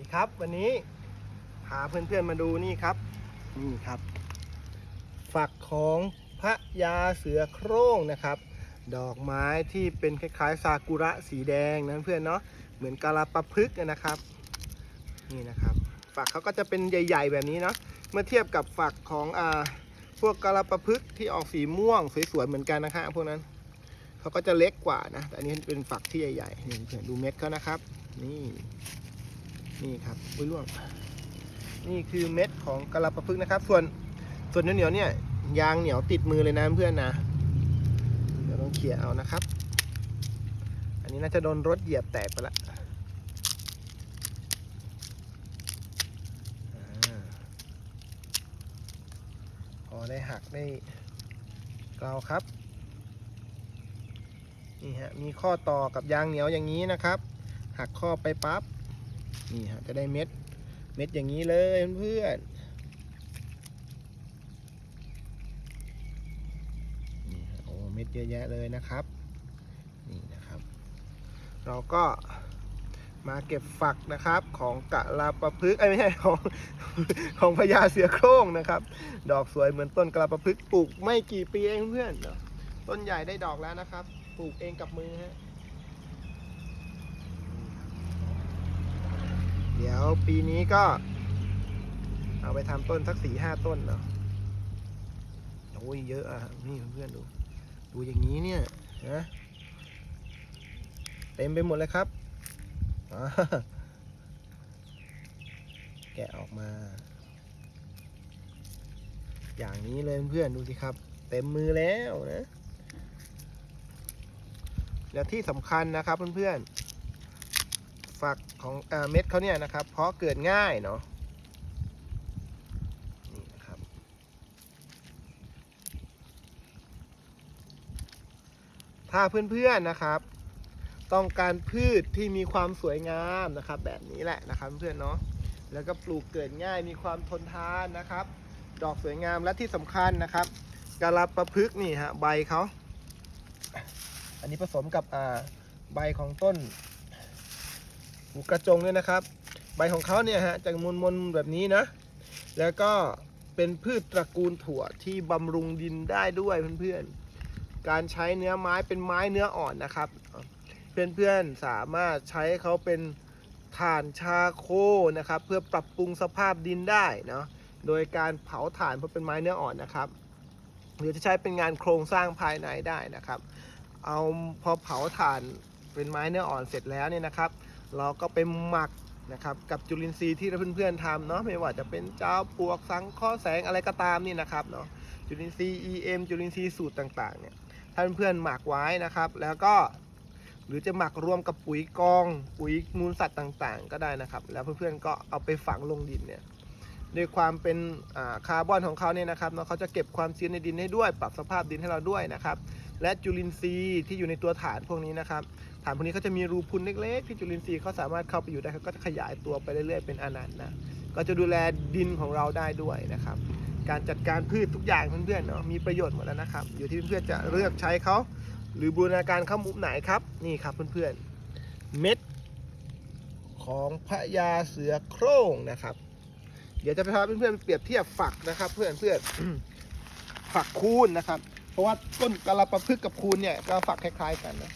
ดีครับ วันนี้พาเพื่อนๆมาดูนี่ครับ นี่ครับ ฝักของพระยาเสือโคร่งนะครับ ดอกไม้ที่เป็นคล้ายๆซากุระสีแดงนะเพื่อนเนาะเหมือนกาลาปะพฤกนะครับ นี่นะครับ ฝักเขาก็จะเป็นใหญ่ ๆ แบบนี้เนาะเมื่อเทียบกับฝักของอ่าพวกกาลาปะพฤกที่ออกสีม่วงสวยๆเหมือนกันนะคะพวกนั้นเขาก็จะเล็กกว่านะแต่อันนี้เป็นฝักที่ใหญ่ๆนี่เพื่อนดูเม็ดเขานะครับ นี่ นี่ครับอุ้ยร่วง นี่คือเม็ดของกะลาปะพึกนะครับ ส่วนส่วนเหนียวๆเนี่ยยางเหนียวติดมือเลยนะเพื่อนนะเดี๋ยวลองเขี่ยเอานะครับ อันนี้น่าจะโดนรถเหยียบแตกไปละพอได้หักได้กลาวครับนี่ฮะมีข้อต่อกับยางเหนียวอย่างนี้นะครับ หักข้อไปปั๊บ นี่ฮะจะได้เม็ดเม็ดอย่างนี้เลยเพื่อนนี่โอ้เม็ดเยอะแยะเลยนะครับนี่นะครับ เราก็มาเก็บฝักนะครับของกะลาปะพึกษ์ไอ้ไม่ใช่ของของพญาเสือโคร่งนะครับ ดอกสวยเหมือนต้นกะลาปะพึกษ์ปลูกไม่กี่ปีเองเพื่อนต้นใหญ่ได้ดอกแล้วนะครับ ปลูกเองกับมือฮะ ดี๋ยวปีนี้ก็ เอาไปทำต้นสักสี่ห้าต้นเนาะโอ้ยเยอะอะนี่เพื่อนดู ดูอย่างนี้เนี่ยนะเต็มไปหมดเลยครับ แกะออกมา อย่างนี้เลยเพื่อนดูสิครับ เต็มมือแล้วนะ แล้วที่สำคัญนะครับเพื่อนๆ ฝักของอเม็ดเขาเนี่ยนะครับ เพราะเกิดง่ายเนาะนี่นะครับ ถ้าเพื่อนๆนะครับ ต้องการพืชที่มีความสวยงามนะครับ แบบนี้แหละนะครับเพื่อนเนาะแล้วก็ปลูกเกิดง่ายมีความทนทานนะครับ ดอกสวยงามและที่สำคัญนะครับกาลาประพึกษ์นี่ฮะใบเขาอันนี้ผสมกับอ่าใบของต้น หูกระจงเนี่ยนะครับ ใบของเขาเนี่ยฮะจะมนมนแบบนี้นะ แล้วก็เป็นพืชตระกูลถั่วที่บำรุงดินได้ด้วยเพื่อนๆ การใช้เนื้อไม้เป็นไม้เนื้ออ่อนนะครับ เพื่อนๆสามารถใช้เขาเป็นถ่านชาโคนะครับ เพื่อปรับปรุงสภาพดินได้เนาะโดยการเผาถ่านเพราะเป็นไม้เนื้ออ่อนนะครับ หรือจะใช้เป็นงานโครงสร้างภายในได้นะครับ เอาพอเผาถ่านเป็นไม้เนื้ออ่อนเสร็จแล้วเนี่ยนะครับ เราก็ไปหมักนะครับกับจุลินทรีย์ที่เพื่อนๆทำเนาะไม่ว่าจะเป็นเจ้าปวกสังข้อแสงอะไรก็ตามนี่นะครับเนาะจุลินทรีย์ EM จุลินทรีย์สูตรต่างๆเนี่ยถ้าเพื่อนๆหมักไว้นะครับ แล้วก็หรือจะหมักรวมกับปุ๋ยกองปุ๋ยมูลสัตว์ต่างๆ ก็ได้นะครับ แล้วเพื่อนๆก็เอาไปฝังลงดินเนี่ยด้วยความเป็นคาร์บอนของเขาเนี่ยนะครับเนาะเขาจะเก็บความชื้นในดินให้ด้วย ปรับสภาพดินให้เราด้วยนะครับ และจุลินทรีย์ที่อยู่ในตัวฐานพวกนี้นะครับ ฐานพวกนี้เขาจะมีรูพุนเล็กๆ ที่จุลินทรีย์เขาสามารถเข้าไปอยู่ได้เขาก็จะขยายตัวไปเรื่อยๆเป็นอนันต์นะก็จะดูแลดินของเราได้ด้วยนะครับ การจัดการพืชทุกอย่างเพื่อนๆเนาะมีประโยชน์หมดแล้วนะครับ อยู่ที่เพื่อนๆจะเลือกใช้เขาหรือบูรณาการเข้ามุมไหนครับนี่ครับเพื่อนๆเม็ดของพระยาเสือโคร่งนะครับ เดี๋ยวจะพาเพื่อนๆเปรียบเทียบฝักนะครับ เพื่อนๆฝักคูณนะครับ เพราะว่าต้นกะลาปะพึกกับคูณเนี่ยก็ฝักคล้ายๆกันนะ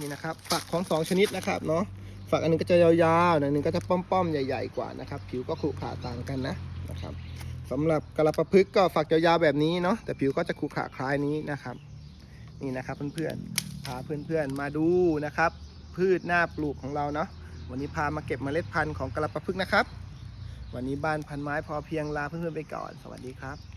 นี่นะครับฝักของสองชนิดนะครับเนาะ ฝักอันหนึงก็จะยาวๆอันหนึงก็จะป้อมๆใหญ่ ๆ กว่านะครับ ผิวก็ขรุขระต่างกันนะนะครับสำหรับกะลาปะพึกก็ฝักยาวๆแบบนี้เนาะแต่ผิวก็จะขรุขระคล้ายนี้นะครับ นี่นะครับเพื่อนๆพาเพื่อนๆมาดูนะครับ พืชหน้าปลูกของเราเนาะวันนี้พามาเก็บเมล็ดพันธุ์ของกะลาปะพึกนะครับ วันนี้บ้านพันไม้พอเพียงลาเพื่อนๆไปก่อน สวัสดีครับ